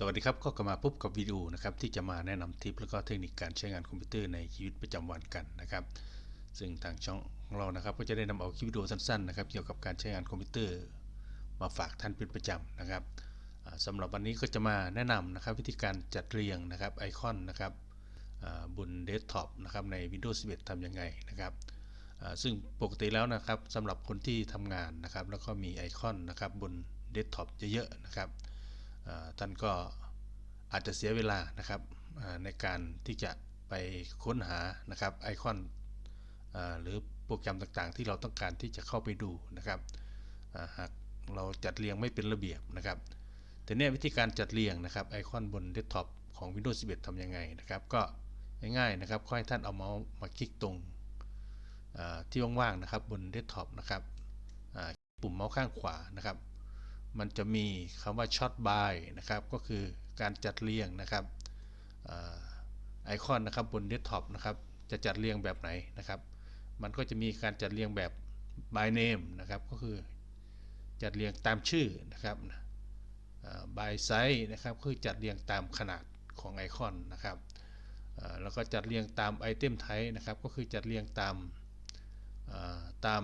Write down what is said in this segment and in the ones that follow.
สวัสดีครับก็กลับมาพบกับวิดีโอนะครับที่จะมาแนะนำทิปแล้วก็เทคนิคการใช้งานคอมพิวเตอร์ในชีวิตประจำวันกันนะครับ ซึ่งทางช่องของเรานะครับก็จะได้นำเอาคลิปวิดีโอสั้นๆนะครับเกี่ยวกับการใช้งานคอมพิวเตอร์ มาฝากท่านเป็นประจำนะครับอ่าสำหรับวันนี้ก็จะมาแนะนำนะครับวิธีการจัดเรียงนะครับไอคอนนะครับบนเดสก์ท็อปนะครับใน Windows 11ทำยังไงนะครับซึ่งปกติแล้วนะครับสำหรับคนที่ทำงานนะครับแล้วก็มีไอคอนนะครับบนเดสก์ท็อปเยอะๆนะครับ ท่านก็อาจจะเสียเวลานะครับในการที่จะไปค้นหานะครับไอคอนอหรือโปรแกรมต่างๆ ที่เราต้องการที่จะเข้าไปดูนะครับหากเราจัดเรียงไม่เป็นระเบียบนะครับแต่เนี่ยวิธีการจัดเรียงนะครับไอคอนบนเดสก์ท็อปของ Windows 11ทำยังไงนะครับ ก็ง่ายๆนะครับขอให้ท่านเอาเมาส์มาคลิกตรงที่ว่างๆนะครับบนเดสก์ท็อปนะครับปุ่มเมาส์ข้างขวานะครับ มันจะมีคำว่าช็อตบายนะครับ ก็คือการจัดเรียงนะครับไอคอนนะครับบนเดสก์ท็อปนะครับ จะจัดเรียงแบบไหนนะครับ มันก็จะมีการจัดเรียงแบบ by name นะครับ ก็คือจัดเรียงตามชื่อนะครับ by size นะครับ คือจัดเรียงตามขนาดของไอคอนนะครับแล้วก็จัดเรียงตามไอเทมไทป์นะครับ ก็คือจัดเรียงตามตาม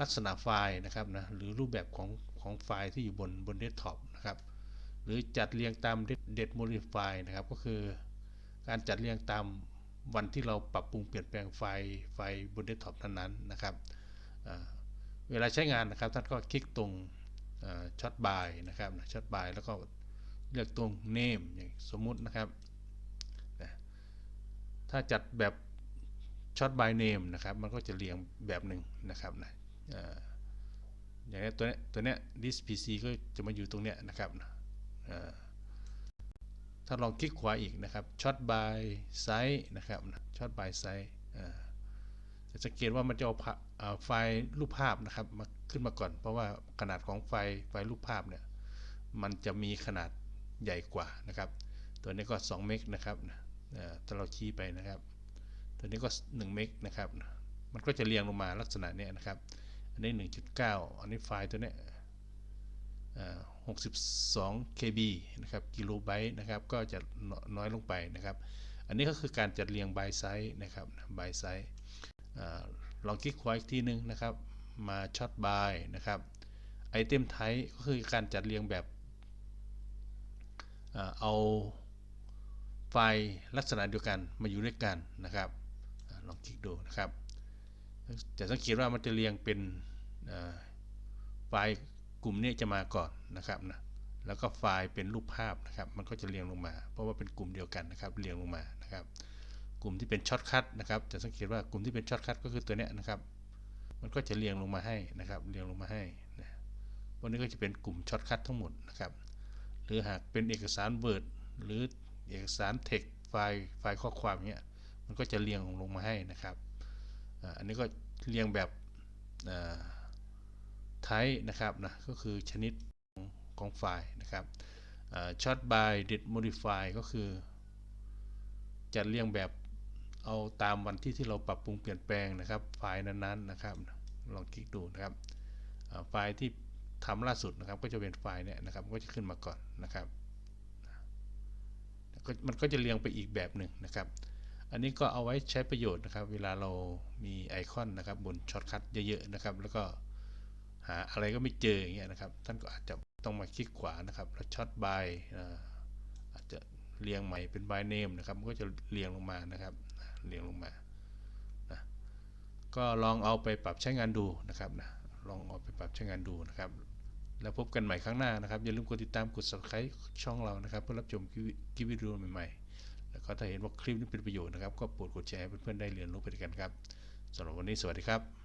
ลักษณะไฟล์นะครับนะ หรือรูปแบบของ ของไฟล์ที่อยู่บนบนเดสก์ท็อปนะครับ หรือจัดเรียงตามเดตโมดิฟายนะครับก็คือ การจัดเรียงตามวันที่เราปรับปรุงเปลี่ยนแปลงไฟล์ไฟล์บนเดสก์ท็อปนั้นๆนะครับเวลาใช้งานนะครับท่านก็คลิกตรงช็อตบายนะครับช็อตบายแล้วก็เลือกตรง name อย่างสมมุตินะครับ ถ้าจัดแบบช็อตบายเนมนะครับ มันก็จะเรียงแบบหนึ่งนะครับนะ อ่าอย่างนี้ตัวเนี้ยตัวเนี้ย this PC ก็จะมาอยู่ตรงเนี้ยนะครับถ้าลองคลิกขวาอีกนะครับ short by size นะครับ short by size จะสังเกตว่ามันจะเอาไฟล์รูปภาพนะครับมาขึ้นมาก่อน เพราะว่าขนาดของไฟล์ไฟล์รูปภาพเนี่ยมันจะมีขนาดใหญ่กว่านะครับ ตัวนี้ก็2เมกนะครับถ้าเราชี้ไปนะครับ ตัวนี้ก็1เมกนะครับ มันก็จะเรียงลงมาลักษณะนี้นะครับ อันนี้ 1.9 อันนี้ไฟล์ตัวเนี้ยอ่า62 KB นะครับกิโลไบต์นะครับก็จะน้อยลงไปนะครับ อันนี้ก็คือการจัดเรียง by size นะครับ by size อ่าลองคลิกขวาอีกทีนึงนะครับมาช็อต by นะครับไอเทมไทป์ก็คือการจัดเรียงแบบเอาไฟล์ลักษณะเดียวกันมาอยู่ด้วยกันนะครับลองคลิกดูนะครับ จะสังเกตว่ามันจะเรียงเป็นไฟล์กลุ่มนี้จะมาก่อนนะครับนะแล้วก็ไฟล์เป็นรูปภาพนะครับ มันก็จะเรียงลงมา เพราะว่าเป็นกลุ่มเดียวกันนะครับ เรียงลงมานะครับ กลุ่มที่เป็นช็อตคัทนะครับ จะสังเกตว่ากลุ่มที่เป็นช็อตคัทก็คือตัวเนี้ยนะครับ มันก็จะเรียงลงมาให้นะครับ เรียงลงมาให้นะพวกนี้ก็จะเป็นกลุ่มช็อตคัททั้งหมดนะครับ หรือหากเป็นเอกสาร Word หรือเอกสาร text ไฟล์ไฟล์ข้อความเนี้ย มันก็จะเรียงลงมาให้นะครับ อันนี้ก็เรียงแบบไทป์นะครับนะก็คือชนิดของไฟล์นะครับช็อต by did modify ก็คือจะเรียงแบบเอาตามวันที่ที่เราปรับปรุงเปลี่ยนแปลงนะครับ ไฟล์นั้นๆนะครับ ลองคลิกดูนะครับไฟล์ที่ทำล่าสุดนะครับ ก็จะเป็นไฟล์เนี่ยนะครับก็จะขึ้นมาก่อนนะครับมันก็จะเรียงไปอีกแบบหนึ่งนะครับ อันนี้ก็เอาไว้ใช้ประโยชน์นะครับ เวลาเรามีไอคอนนะครับบนช็อตคัทเยอะๆนะครับ แล้วก็หาอะไรก็ไม่เจออย่างเงี้ยนะครับ ท่านก็อาจจะต้องมาคลิกขวานะครับ แล้วช็อตบายอาจจะเรียงใหม่เป็นบายเนมนะครับมันก็จะเรียงลงมานะครับเรียงลงมานะก็ลองเอาไปปรับใช้งานดูนะครับนะลองเอาไปปรับใช้งานดูนะครับ แล้วพบกันใหม่ครั้งหน้านะครับ อย่าลืมกดติดตามกด subscribe ช่องเรานะครับ เพื่อรับชมคลิปวิดีโอใหม่ๆ ก็ถ้าเห็นว่าคลิปนี้เป็นประโยชน์นะครับ ก็โปรดกดแชร์ให้เพื่อนๆได้เรียนรู้ไปด้วยกันครับสำหรับวันนี้สวัสดีครับ